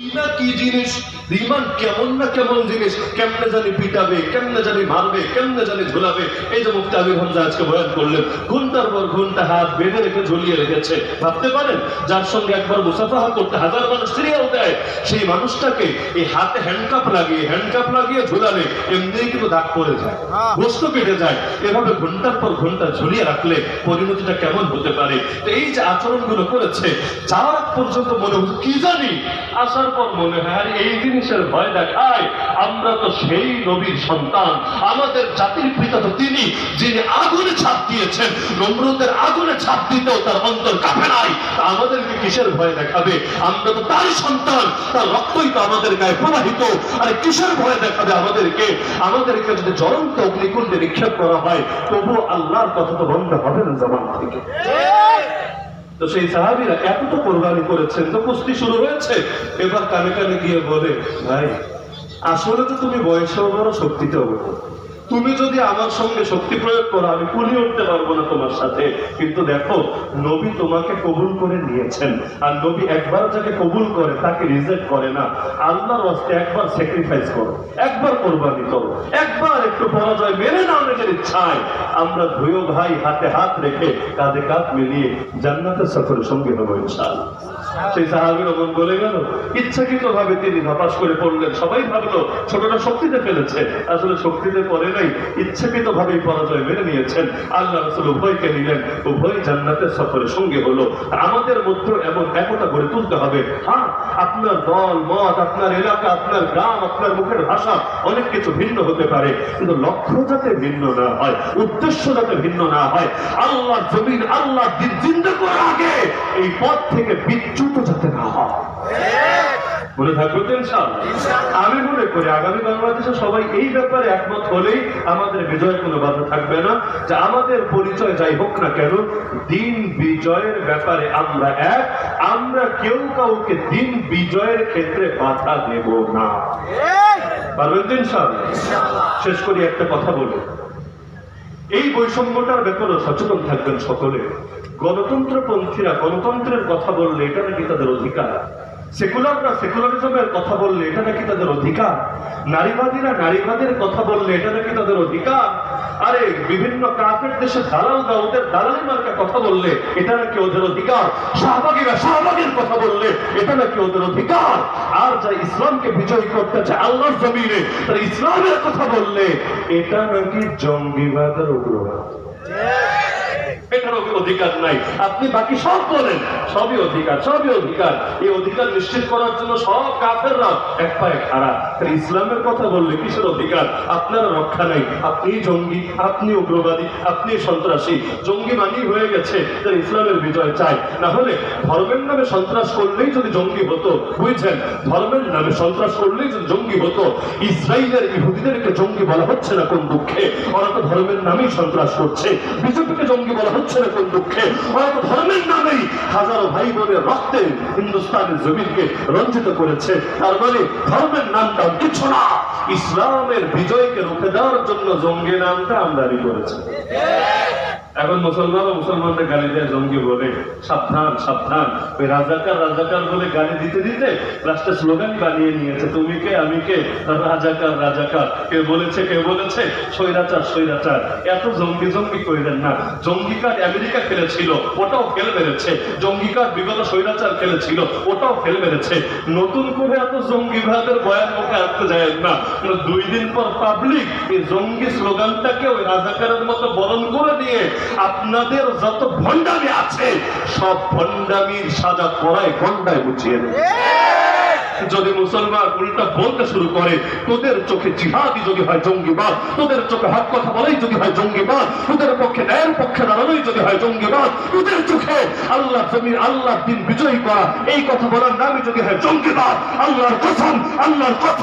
কি না কি জিনিস? রিমান কেমন না কেমন জিনিস? কেমনে জানি পিটাবে কেমনে জানি মারবে কেমনে জানি ঝুলাবে? এই যে মুক্তি আমির হামজা আজকে বয়ান করলেন ঘণ্টার পর ঘণ্টা হাত বেঁধে রেখে ঝুলিয়ে রেখেছে। ভাবতে পারেন যার সঙ্গে একবার মুসাফাহা করতে হাজার মানুষ সিরিয়াল দেয় সেই মানুষটাকে এই হাতে হ্যান্ডকাপ লাগিয়ে হ্যান্ডকাপ লাগিয়ে ঝুলালে এমনিই কিন্তু দাগ পড়ে যায় গোস্ত কেটে যায়। এভাবে ঘণ্টার পর ঘণ্টা ঝুলিয়ে রাখলে পরিণতিটা কেমন হতে পারে? তো এই যে আচরণগুলো করেছে যাওয়ার পর্যন্ত মনে হচ্ছে কি জানি? আসার পর মনে হয়। এই জিনিসের ভয় দেখায় আমরা তো সেই নবীর সন্তান। আমাদের জাতির পিতা তো তিনি, যিনি আগুনে ছাপ দিয়েছেন। নম্রতের আগুনে ছাপ দিতেও তার অন্তর কাঁপে নাই। আমাদেরকে কিসের ভয় দেখাবে? আমরা তো তারই সন্তান। তার রক্তই তো আমাদের গায়ে প্রবাহিত। আরে, কিসের ভয় দেখাবে আমাদেরকে? আমাদেরকে যদি জ্বলন্ত অগ্নিকুণ্ডে নিক্ষেপ করা হয় তবু আল্লাহর কথা তো বন্ধ হবে না জবান থেকে। তো সেই সাহাবিরা এত তো কোরবানি করেছেন, তো কুস্তি শুরু হয়েছে। এবার কানে কানে গিয়ে বলে, ভাই, আসলে তো তুমি বয়সেও বড় শক্তিতেও বড় তুমি যদি আমার সঙ্গে শক্তি প্রয়োগ করো, আমি কুলি উঠতে পারব না তোমার সাথে। কিন্তু দেখো, নবী তোমাকে কবুল করে নিয়েছেন। আর নবী একবার যাকে কবুল করে, তাকে রিজেক্ট করে না। আল্লাহর ওয়াস্তে একবার স্যাক্রিফাইস করো, একবার কোরবানি করো, একবার একটু পরাজয় মেনে নাও নিজের ইচ্ছায়। আমরা দুয়ো ভাই হাতে হাত রেখে কাঁধে কাঁধ মিলিয়ে জান্নাতের সফরের সঙ্গে হব ইনশাআল্লাহ। সেই সাহাবির মন বলে গেল ইচ্ছাকৃত ভাবে তিনি হতাশ করে পড়লেন। সবাই ভাবলো ছোটটা শক্তিতে ফেলেছে। আসলে শক্তিতে পড়ে নাই ইচ্ছাকৃত ভাবেই পরাজয় মেনে নিয়েছেন। আল্লাহ রসুল উভয়কে নিলেন, উভয় জান্নাতের সফরের সঙ্গে হলো। আমাদের মধ্যে এমন একতা গড়ে তুলতে হবে। হ্যাঁ আপনার দল, মত, আপনার এলাকা, আপনার গ্রাম, আপনার মুখের ভাষা, অনেক কিছু ভিন্ন হতে পারে। কিন্তু লক্ষ্য যাতে ভিন্ন না হয়, উদ্দেশ্য যাতে ভিন্ন না হয় আল্লাহ জমিন আল্লাহ দিন জিন্দা করার আগে এই পথ থেকে বিচ্যুত যাতে না হয়। মনে থাকবে তো ইনশাআল্লাহ? আমি মনে করি আগামী বাংলাদেশে সবাই এই ব্যাপারে একমত হলেই আমাদের বিজয় কোনো বাধা থাকবে না। যে আমাদের পরিচয় যাই হোক না কেন দিন বিজয়ের ব্যাপারে আমরা এক। আমরা কেউ কাউকে দিন বিজয়ের ক্ষেত্রে বাধা দেব না। পারবেন তো ইনশাআল্লাহ? শেষ করি একটা কথা বলি। এই বৈষম্যটার ব্যাপারে সচেতন থাকবেন সকলে। গণতন্ত্রপন্থীরা গণতন্ত্রের কথা বললে এটা নাকি তাদের অধিকার? সেকুলাররা সেকুলারিজমের কথা বললে এটা নাকি তাদের অধিকার? নারীবাদীরা নারীবাদের কথা বললে এটা নাকি তাদের অধিকার? আরে, বিভিন্ন কাফের দেশে দালাল দা ওদের দালালি মার্কা কথা বললে এটা নাকি ওদের অধিকার? শাহবাগীরা শাহবাগের কথা বললে এটা নাকি ওদের অধিকার? আর যা ইসলামকে বিজয়ী করতে চায় আল্লাহর জমিনে, তারা ইসলামের কথা বললে এটা নাকি জঙ্গিবাদের উগ্রবাদ। এটার অধিকার নাই। আপনি বাকি সব বলেন। সবই অধিকার সবই অধিকার। এই অধিকার নিশ্চিত করার জন্য সব কাফেররা এক পায়ে খাড়া। ইসলামের কথা বললে কিসের অধিকার? আপনার রক্ষা নাই। আপনি জঙ্গি, আপনি উগ্রবাদী, আপনি সন্ত্রাসী। জঙ্গি মানি হয়ে গেছে তাহলে ইসলামের বিজয় চাই না হলে ধর্মের নামে সন্ত্রাস করলেই যদি জঙ্গি হতো, বুঝছেন? ধর্মের নামে সন্ত্রাস করলেই যদি জঙ্গি হতো ইসরায়েলের ইহুদিদেরকে জঙ্গি বলা হচ্ছে না কোন দুঃখে? ওরা তো ধর্মের নামেই সন্ত্রাস করছে। বিজেপিকে জঙ্গি বলা হচ্ছে না কোন দুঃখে। হয়তো ধর্মের নামেই হাজারো ভাই বোনের রক্তে হিন্দুস্তানের জমিনকে রঞ্জিত করেছে। তার মানে ধর্মের নামটা কিছু না। ইসলামের বিজয়কে রুখে দেওয়ার জন্য জঙ্গি নামটা আমদানি করেছে। এখন মুসলমান মুসলমানদের গালি দেয় জঙ্গি বলে, সাবধান সাবধান। ওই রাজাকার রাজাকার বলে গালি দিতে দিতে লাস্টে স্লোগান বানিয়ে নিয়েছে, তুমি কে, আমি কে? রাজাকার রাজাকার। কে বলেছে কে বলেছে? স্বৈরাচার স্বৈরাচার। এত জঙ্গি জঙ্গি কইলেন না। জঙ্গি কার্ড আমেরিকা খেলেছিল, ওটাও ফেল মেরেছে। জঙ্গি কার্ড বিগত স্বৈরাচার খেলেছিল, ওটাও ফেল মেরেছে। নতুন করে এত জঙ্গি জঙ্গিবাদের বয়ান মুখে আনতে যায় না। দুই দিন পর পাবলিক এই জঙ্গি স্লোগানটাকে ওই রাজাকারের মতো বরণ নিয়ে আপনাদের যত ভণ্ডামি আছে, সব ভণ্ডামির সাজা পড়ায় গন্ডায় বুঝিয়ে দেবে। যদি মুসলমান উল্টা বলতে শুরু করে, তোদের চোখে জিহাদি যদি হয় জঙ্গিবাদ, তোদের চোখে হক কথা বলেই যদি হয় জঙ্গিবাদ, তোদের পক্ষে ন্যায়ের পক্ষে দাঁড়ানোই যদি হয় জঙ্গিবাদ, তোদের চোখে আল্লাহ জমির, আল্লাহ দিন বিজয়ী করা, এই কথা বলার নামে যদি হয় জঙ্গিবাদ, আল্লাহর কসম, আল্লাহর কথা